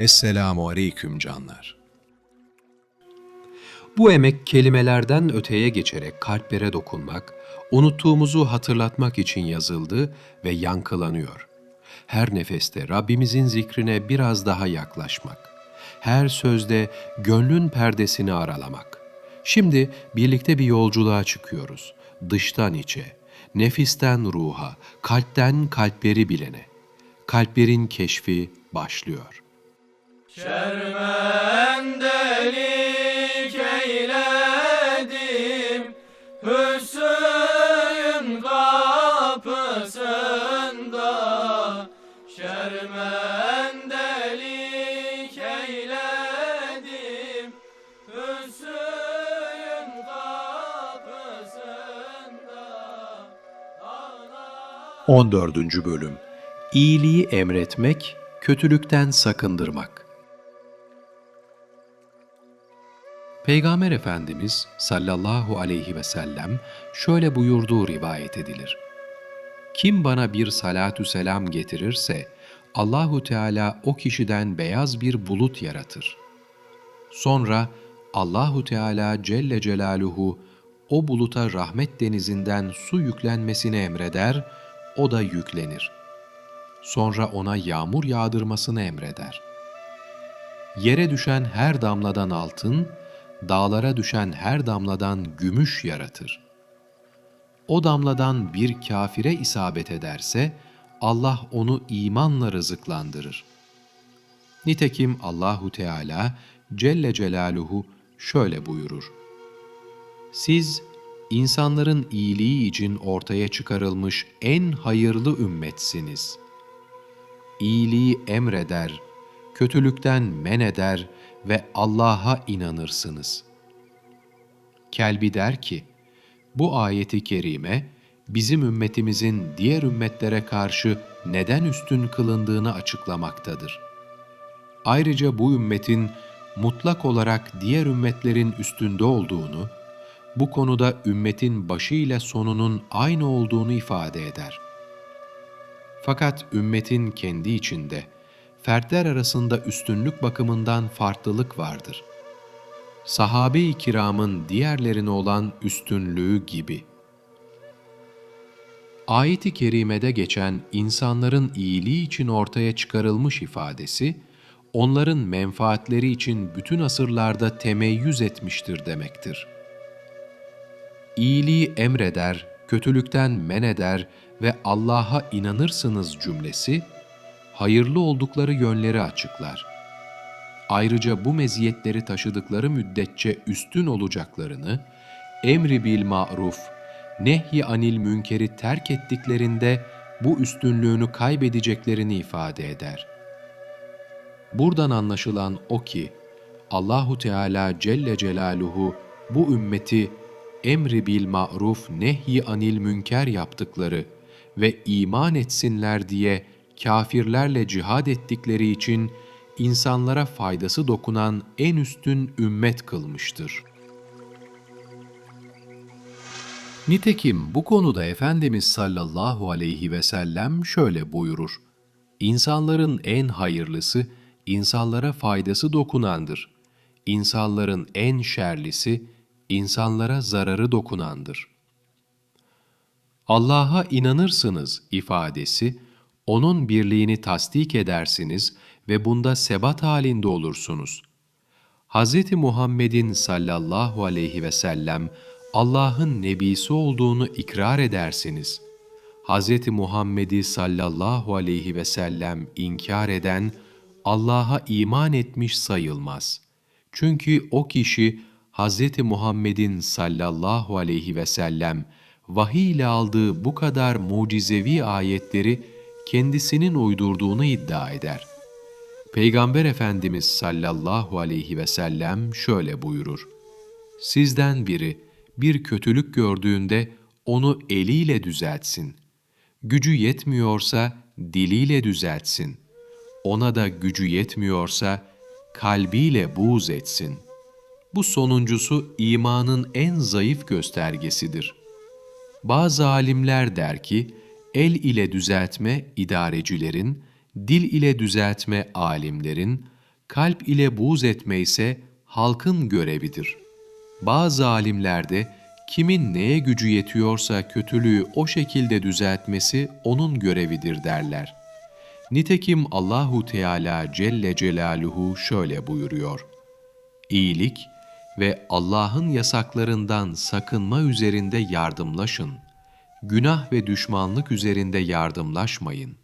Esselamu aleyküm canlar. Bu emek kelimelerden öteye geçerek kalplere dokunmak, unuttuğumuzu hatırlatmak için yazıldı ve yankılanıyor. Her nefeste Rabbimizin zikrine biraz daha yaklaşmak. Her sözde gönlün perdesini aralamak. Şimdi birlikte bir yolculuğa çıkıyoruz. Dıştan içe, nefisten ruha, kalpten kalpleri bilene. Kalplerin keşfi başlıyor. Şermendelik eyledim Hüsnün kapısında Şermendelik eyledim Hüsnün kapısında 14. Bölüm İyiliği emretmek, kötülükten sakındırmak. Peygamber Efendimiz sallallahu aleyhi ve sellem şöyle buyurduğu rivayet edilir. Kim bana bir salatü selam getirirse Allahu Teala o kişiden beyaz bir bulut yaratır. Sonra Allahu Teala Celle Celaluhu o buluta rahmet denizinden su yüklenmesini emreder, o da yüklenir. Sonra ona yağmur yağdırmasını emreder. Yere düşen her damladan altın, dağlara düşen her damladan gümüş yaratır. O damladan bir kafire isabet ederse, Allah onu imanla rızıklandırır. Nitekim Allahu Teala Celle Celaluhu şöyle buyurur. Siz insanların iyiliği için ortaya çıkarılmış en hayırlı ümmetsiniz. İyiliği emreder, kötülükten men eder ve Allah'a inanırsınız. Kelbi der ki, bu ayeti kerime bizim ümmetimizin diğer ümmetlere karşı neden üstün kılındığını açıklamaktadır. Ayrıca bu ümmetin mutlak olarak diğer ümmetlerin üstünde olduğunu, bu konuda ümmetin başı ile sonunun aynı olduğunu ifade eder. Fakat ümmetin kendi içinde, fertler arasında üstünlük bakımından farklılık vardır. Sahabe-i kiramın diğerlerine olan üstünlüğü gibi. Ayet-i kerimede geçen insanların iyiliği için ortaya çıkarılmış ifadesi, onların menfaatleri için bütün asırlarda temeyyüz etmiştir demektir. İyiliği emreder, kötülükten men eder ve Allah'a inanırsınız cümlesi, hayırlı oldukları yönleri açıklar. Ayrıca bu meziyetleri taşıdıkları müddetçe üstün olacaklarını, emri bil ma'ruf, nehy anil münkeri terk ettiklerinde bu üstünlüğünü kaybedeceklerini ifade eder. Buradan anlaşılan o ki, Allahu Teala Celle Celaluhu bu ümmeti emri bil ma'ruf nehy anil münker yaptıkları ve iman etsinler diye kafirlerle cihad ettikleri için insanlara faydası dokunan en üstün ümmet kılmıştır. Nitekim bu konuda Efendimiz sallallahu aleyhi ve sellem şöyle buyurur. İnsanların en hayırlısı, insanlara faydası dokunandır. İnsanların en şerlisi, insanlara zararı dokunandır. Allah'a inanırsınız ifadesi, onun birliğini tasdik edersiniz ve bunda sebat halinde olursunuz. Hz. Muhammed'in sallallahu aleyhi ve sellem Allah'ın nebisi olduğunu ikrar edersiniz. Hz. Muhammed'i sallallahu aleyhi ve sellem inkar eden Allah'a iman etmiş sayılmaz. Çünkü o kişi Hz. Muhammed'in sallallahu aleyhi ve sellem vahiy ile aldığı bu kadar mucizevi ayetleri kendisinin uydurduğunu iddia eder. Peygamber Efendimiz sallallahu aleyhi ve sellem şöyle buyurur. Sizden biri bir kötülük gördüğünde onu eliyle düzeltsin. Gücü yetmiyorsa diliyle düzeltsin. Ona da gücü yetmiyorsa kalbiyle buğz etsin. Bu sonuncusu imanın en zayıf göstergesidir. Bazı alimler der ki, el ile düzeltme idarecilerin, dil ile düzeltme alimlerin, Kalp ile buğz etme ise halkın görevidir. Bazı alimlerde kimin neye gücü yetiyorsa kötülüğü o şekilde düzeltmesi onun görevidir derler. Nitekim Allahu Teala Celle Celaluhu şöyle buyuruyor. İyilik ve Allah'ın yasaklarından sakınma üzerinde yardımlaşın. Günah ve düşmanlık üzerinde yardımlaşmayın.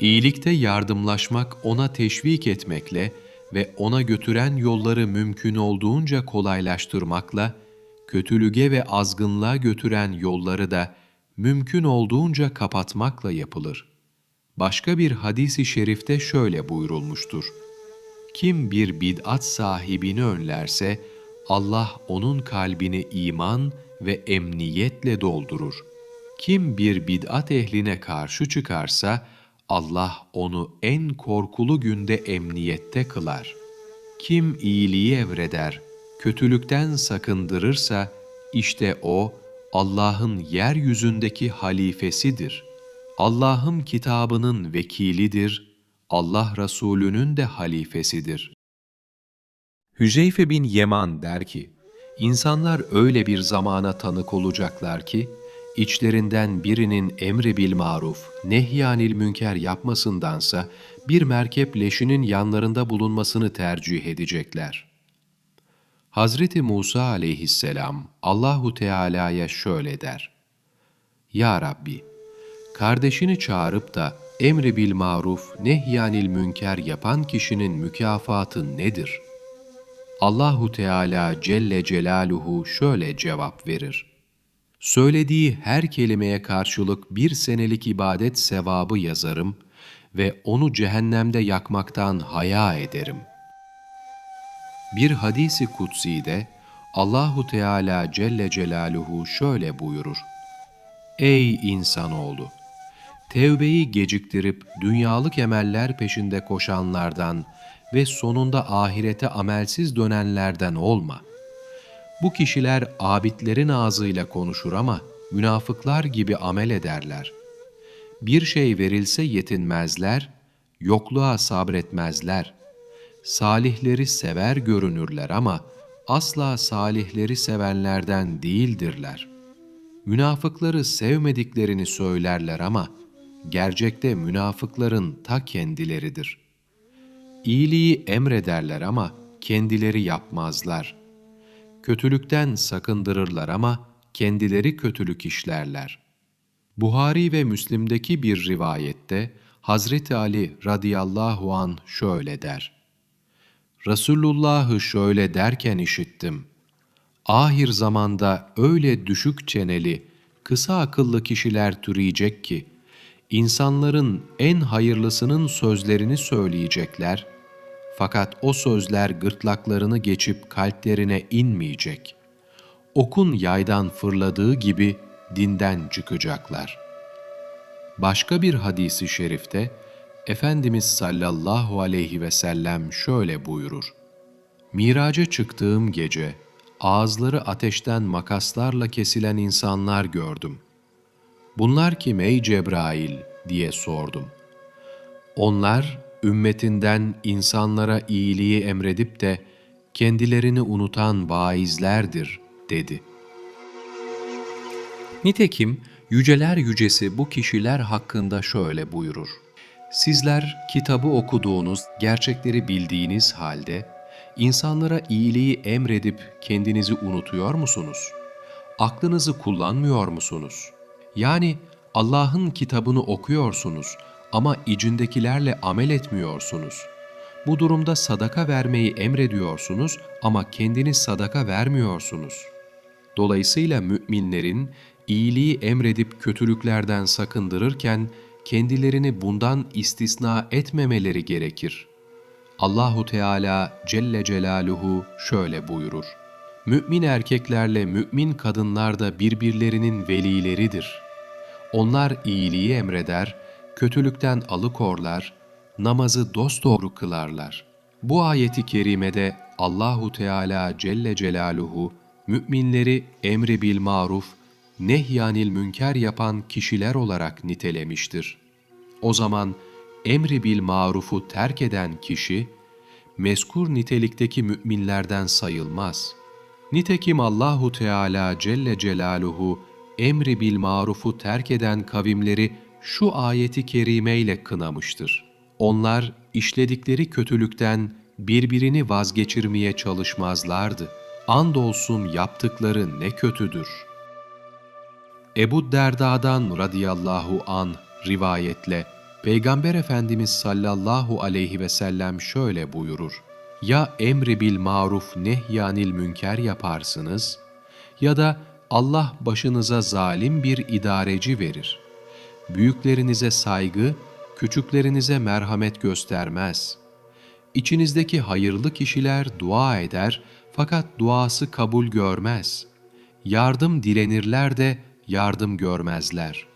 İyilikte yardımlaşmak ona teşvik etmekle ve ona götüren yolları mümkün olduğunca kolaylaştırmakla, kötülüge ve azgınlığa götüren yolları da mümkün olduğunca kapatmakla yapılır. Başka bir hadisi şerifte şöyle buyurulmuştur. Kim bir bid'at sahibini önlerse, Allah onun kalbini iman ve emniyetle doldurur. Kim bir bid'at ehline karşı çıkarsa, Allah onu en korkulu günde emniyette kılar. Kim iyiliği evreder, kötülükten sakındırırsa, işte o Allah'ın yeryüzündeki halifesidir. Allah'ın kitabının vekilidir, Allah Resulü'nün de halifesidir. Hüzeyfe bin Yeman der ki, İnsanlar öyle bir zamana tanık olacaklar ki, içlerinden birinin emri bil maruf, nehyanil münker yapmasındansa bir merkep leşinin yanlarında bulunmasını tercih edecekler. Hazreti Musa aleyhisselam Allahu Teala'ya şöyle der. Ya Rabbi, kardeşini çağırıp da emri bil maruf, nehyanil münker yapan kişinin mükafatı nedir? Allahu Teala Celle Celaluhu şöyle cevap verir. Söylediği her kelimeye karşılık bir senelik ibadet sevabı yazarım ve onu cehennemde yakmaktan haya ederim. Bir hadisi kutsi'de Allahu Teala Celle Celaluhu şöyle buyurur. Ey insanoğlu! Tevbeyi geciktirip dünyalık emeller peşinde koşanlardan ve sonunda ahirete amelsiz dönenlerden olma. Bu kişiler abidlerin ağzıyla konuşur ama münafıklar gibi amel ederler. Bir şey verilse yetinmezler, yokluğa sabretmezler. Salihleri sever görünürler ama asla salihleri sevenlerden değildirler. Münafıkları sevmediklerini söylerler ama gerçekte münafıkların ta kendileridir. İyiliği emrederler ama kendileri yapmazlar. Kötülükten sakındırırlar ama kendileri kötülük işlerler. Buhari ve Müslim'deki bir rivayette Hazreti Ali radıyallahu an şöyle der. Resulullah'ı şöyle derken işittim. Ahir zamanda öyle düşük çeneli, kısa akıllı kişiler türeyecek ki, insanların en hayırlısının sözlerini söyleyecekler, fakat o sözler gırtlaklarını geçip kalplerine inmeyecek. Okun yaydan fırladığı gibi dinden çıkacaklar. Başka bir hadisi şerifte, Efendimiz sallallahu aleyhi ve sellem şöyle buyurur. Miraca çıktığım gece, ağızları ateşten makaslarla kesilen insanlar gördüm. Bunlar kim ey Cebrail diye sordum. Onlar ümmetinden insanlara iyiliği emredip de kendilerini unutan vaizlerdir dedi. Nitekim yüceler yücesi bu kişiler hakkında şöyle buyurur. Sizler kitabı okuduğunuz, gerçekleri bildiğiniz halde insanlara iyiliği emredip kendinizi unutuyor musunuz? Aklınızı kullanmıyor musunuz? Yani Allah'ın kitabını okuyorsunuz ama içindekilerle amel etmiyorsunuz. Bu durumda sadaka vermeyi emrediyorsunuz ama kendiniz sadaka vermiyorsunuz. Dolayısıyla müminlerin iyiliği emredip kötülüklerden sakındırırken kendilerini bundan istisna etmemeleri gerekir. Allahu Teala Celle Celaluhu şöyle buyurur. Mümin erkeklerle mümin kadınlar da birbirlerinin velileridir. Onlar iyiliği emreder, kötülükten alıkorlar, namazı dosdoğru kılarlar. Bu ayeti kerimede Allahu Teala Celle Celaluhu müminleri emri bil maruf, nehyanil münker yapan kişiler olarak nitelemiştir. O zaman emri bil marufu terk eden kişi, meskur nitelikteki müminlerden sayılmaz. Nitekim Allahu Teala Celle Celaluhu emri bil marufu terk eden kavimleri şu ayeti kerime ile kınamıştır. Onlar işledikleri kötülükten birbirini vazgeçirmeye çalışmazlardı. Andolsun yaptıkları ne kötüdür. Ebu Derda'dan radıyallahu an rivayetle Peygamber Efendimiz sallallahu aleyhi ve sellem şöyle buyurur. Ya emri bil maruf nehyanil münker yaparsınız ya da Allah başınıza zalim bir idareci verir. Büyüklerinize saygı, küçüklerinize merhamet göstermez. İçinizdeki hayırlı kişiler dua eder fakat duası kabul görmez. Yardım dilenirler de yardım görmezler.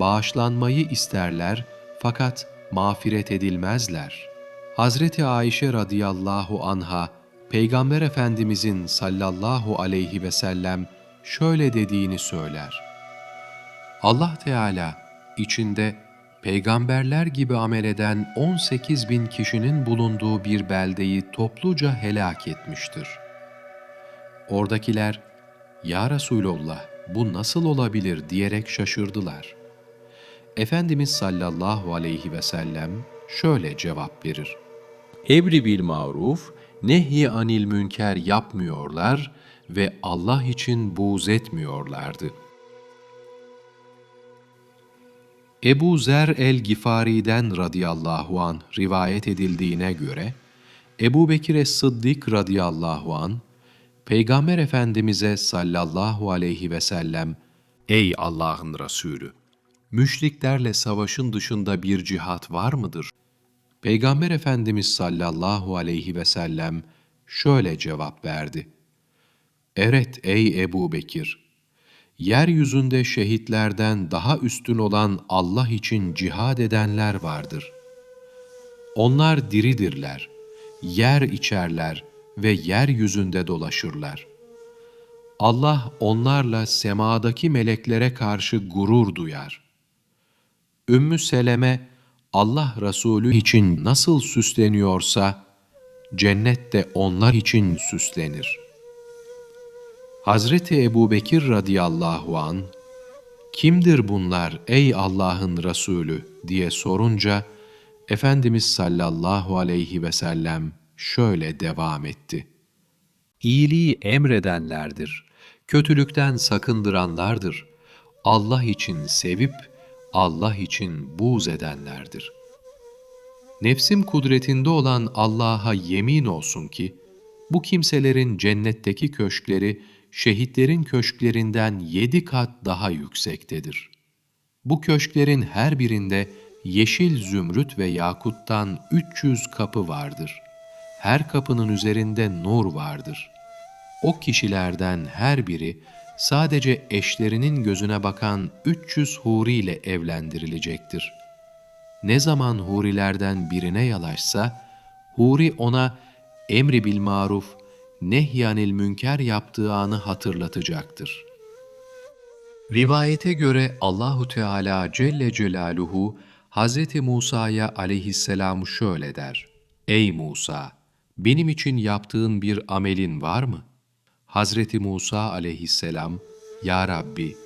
Bağışlanmayı isterler fakat mağfiret edilmezler. Hazreti Ayşe radıyallahu anha Peygamber Efendimizin sallallahu aleyhi ve sellem şöyle dediğini söyler. Allah Teala içinde peygamberler gibi amel eden 18 bin kişinin bulunduğu bir beldeyi topluca helak etmiştir. Oradakiler, Ya Resulallah bu nasıl olabilir diyerek şaşırdılar. Efendimiz sallallahu aleyhi ve sellem şöyle cevap verir. Emri bil maruf, nehy anil münker yapmıyorlar ve Allah için buğz etmiyorlardı. Ebu Zer el-Gifari'den radıyallahu an rivayet edildiğine göre, Ebu Bekir Sıddık radıyallahu an Peygamber Efendimiz'e sallallahu aleyhi ve sellem, Ey Allah'ın Resulü! Müşriklerle savaşın dışında bir cihat var mıdır? Peygamber Efendimiz sallallahu aleyhi ve sellem şöyle cevap verdi. Evet ey Ebu Bekir! Yeryüzünde şehitlerden daha üstün olan Allah için cihad edenler vardır. Onlar diridirler, yer içerler ve yeryüzünde dolaşırlar. Allah onlarla semadaki meleklere karşı gurur duyar. Ümmü Seleme, Allah Resulü için nasıl süsleniyorsa, cennet de onlar için süslenir. Hazreti Ebu Bekir radıyallahu an kimdir bunlar ey Allah'ın Resulü diye sorunca, Efendimiz sallallahu aleyhi ve sellem şöyle devam etti. İyiliği emredenlerdir, kötülükten sakındıranlardır. Allah için sevip, Allah için buğz edenlerdir. Nefsim kudretinde olan Allah'a yemin olsun ki, bu kimselerin cennetteki köşkleri, şehitlerin köşklerinden yedi kat daha yüksektedir. Bu köşklerin her birinde yeşil zümrüt ve yakuttan 300 kapı vardır. Her kapının üzerinde nur vardır. O kişilerden her biri sadece eşlerinin gözüne bakan 300 huri ile evlendirilecektir. Ne zaman hurilerden birine yalaşsa, huri ona emri bil maruf, nehyanil münker yaptığı anı hatırlatacaktır. Rivayete göre Allahu Teala Celle Celaluhu Hz. Musa'ya aleyhisselam şöyle der. Ey Musa! Benim için yaptığın bir amelin var mı? Hazreti Musa aleyhisselam, Ya Rabbi,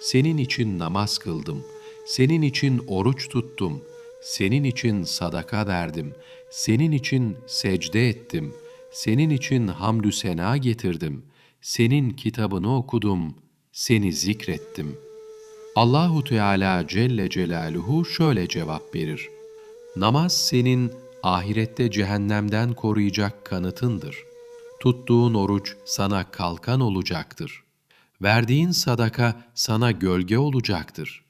senin için namaz kıldım, senin için oruç tuttum, senin için sadaka verdim, senin için secde ettim, senin için hamdü sena getirdim, senin kitabını okudum, seni zikrettim. Allahu Teala Celle Celaluhu şöyle cevap verir. Namaz senin ahirette cehennemden koruyacak kanıtındır. Tuttuğun oruç sana kalkan olacaktır. Verdiğin sadaka sana gölge olacaktır.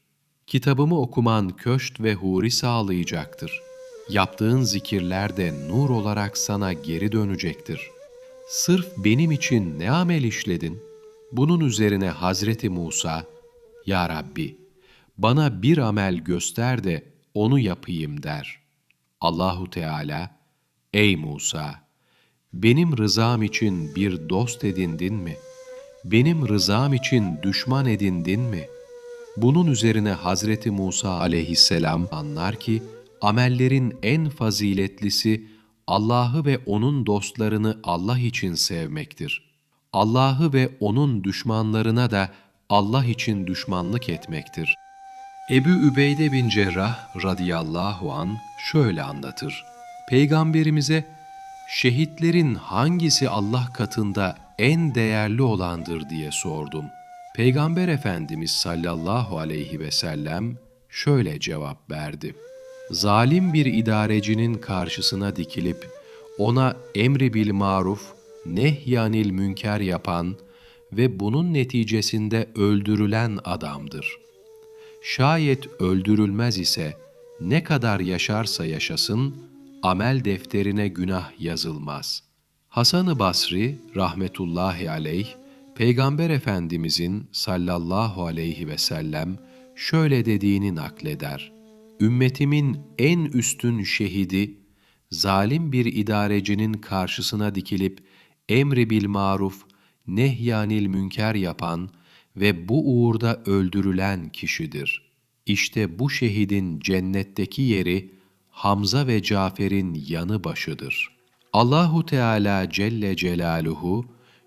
Kitabımı okuman köşt ve huri sağlayacaktır. Yaptığın zikirler de nur olarak sana geri dönecektir. Sırf benim için ne amel işledin? Bunun üzerine Hazreti Musa, Ya Rabbi, bana bir amel göster de onu yapayım der. Allahu Teala, Ey Musa! Benim rızam için bir dost edindin mi? Benim rızam için düşman edindin mi? Bunun üzerine Hazreti Musa aleyhisselam anlar ki, amellerin en faziletlisi Allah'ı ve O'nun dostlarını Allah için sevmektir. Allah'ı ve O'nun düşmanlarına da Allah için düşmanlık etmektir. Ebu Übeyde bin Cerrah radıyallahu an şöyle anlatır. Peygamberimize şehitlerin hangisi Allah katında en değerli olandır diye sordum. Peygamber Efendimiz sallallahu aleyhi ve sellem şöyle cevap verdi. Zalim bir idarecinin karşısına dikilip ona emri bil maruf, nehyanil münker yapan ve bunun neticesinde öldürülen adamdır.'' Şayet öldürülmez ise ne kadar yaşarsa yaşasın amel defterine günah yazılmaz. Hasan-ı Basri rahmetullahi aleyh Peygamber Efendimizin sallallahu aleyhi ve sellem şöyle dediğini nakleder. Ümmetimin en üstün şehidi zalim bir idarecinin karşısına dikilip emri bil maruf, nehyanil münker yapan ve bu uğurda öldürülen kişidir. İşte bu şehidin cennetteki yeri Hamza ve Cafer'in yanı başıdır. Allahu Teala Celle Celaluhu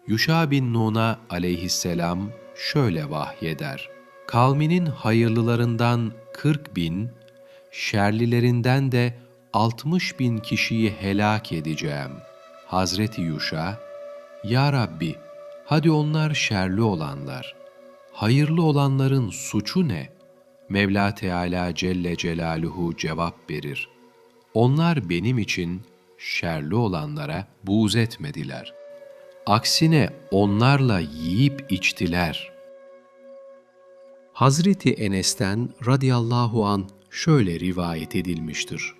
Yuşa bin Nun'a aleyhisselam şöyle vahyeder. Kavminin hayırlılarından 40 bin, şerlilerinden de 60 bin kişiyi helak edeceğim. Hazreti Yuşa, Ya Rabbi, hadi onlar şerli olanlar, hayırlı olanların suçu ne? Mevla Teala Celle Celaluhu cevap verir. Onlar benim için şerli olanlara buğz etmediler. Aksine onlarla yiyip içtiler. Hazreti Enes'ten radıyallahu an şöyle rivayet edilmiştir.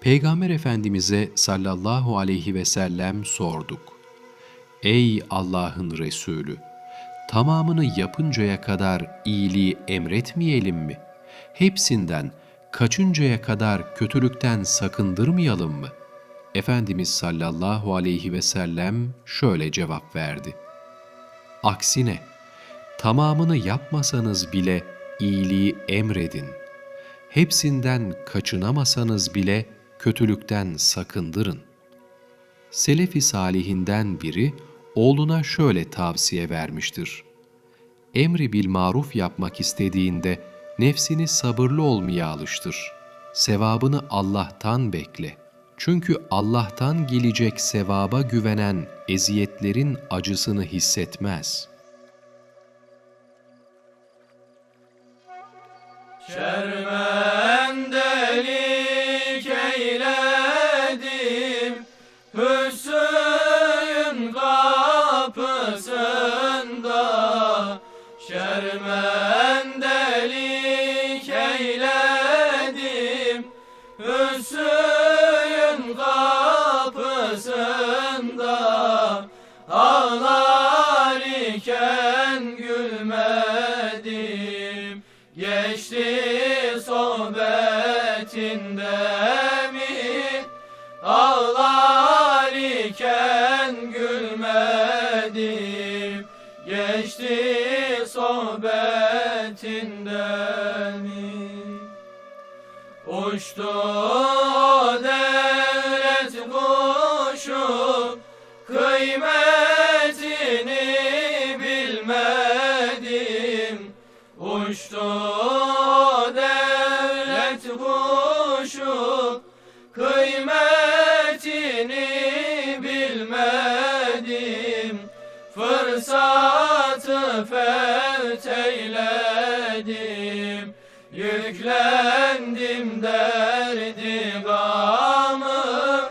Peygamber Efendimiz'e sallallahu aleyhi ve sellem sorduk. Ey Allah'ın Resulü! Tamamını yapıncaya kadar iyiliği emretmeyelim mi? Hepsinden kaçıncaya kadar kötülükten sakındırmayalım mı? Efendimiz sallallahu aleyhi ve sellem şöyle cevap verdi. Aksine, tamamını yapmasanız bile iyiliği emredin. Hepsinden kaçınamasanız bile kötülükten sakındırın. Selefi salihinden biri oğluna şöyle tavsiye vermiştir. Emri bil maruf yapmak istediğinde nefsini sabırlı olmaya alıştır. Sevabını Allah'tan bekle. Çünkü Allah'tan gelecek sevaba güvenen eziyetlerin acısını hissetmez.'' Şermendelik eyledim Hüsnün kapısında. Şermendelik sohbetinde mi? Ağlar iken gülmedim. Geçti sohbetinde mi? Uçtu Yüklendim derdi gamı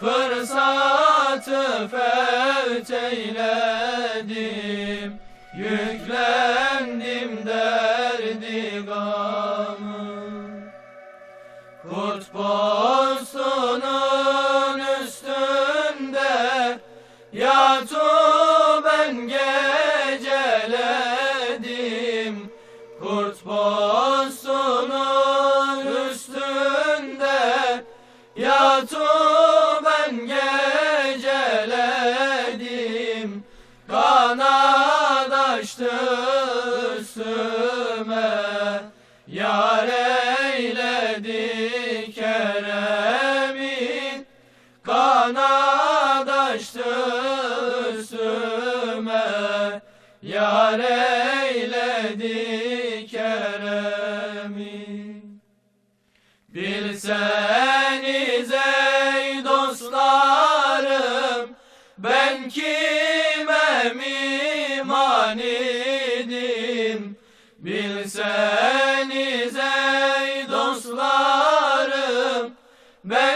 Fırsatı fevt eyledim. Yüklendim göğsüme Yar eyledi keremin. Kanadaştı üstüme Yar eyledi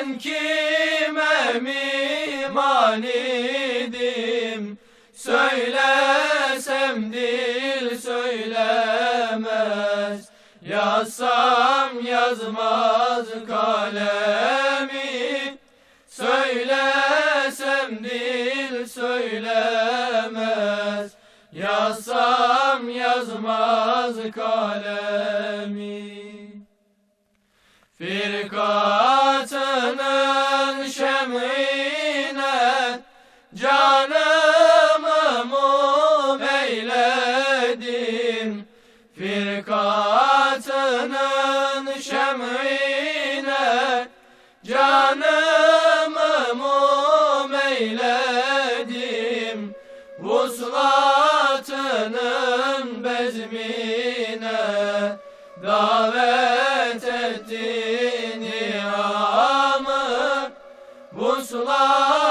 ben kime miman idim? Söylesem dil söylemez. Yazsam yazmaz kalemi. Söylesem dil söylemez. Yazsam yazmaz kalemi Vuslatının bezmine davet etti niyamı Vuslatının